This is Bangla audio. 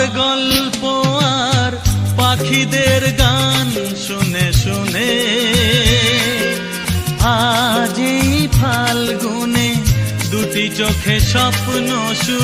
হাওয়ার গল্প আর পাখিদের গান শুনে শুনে। আজ এই ফাল্গুনে দুটি চোখে স্বপ্ন শুধু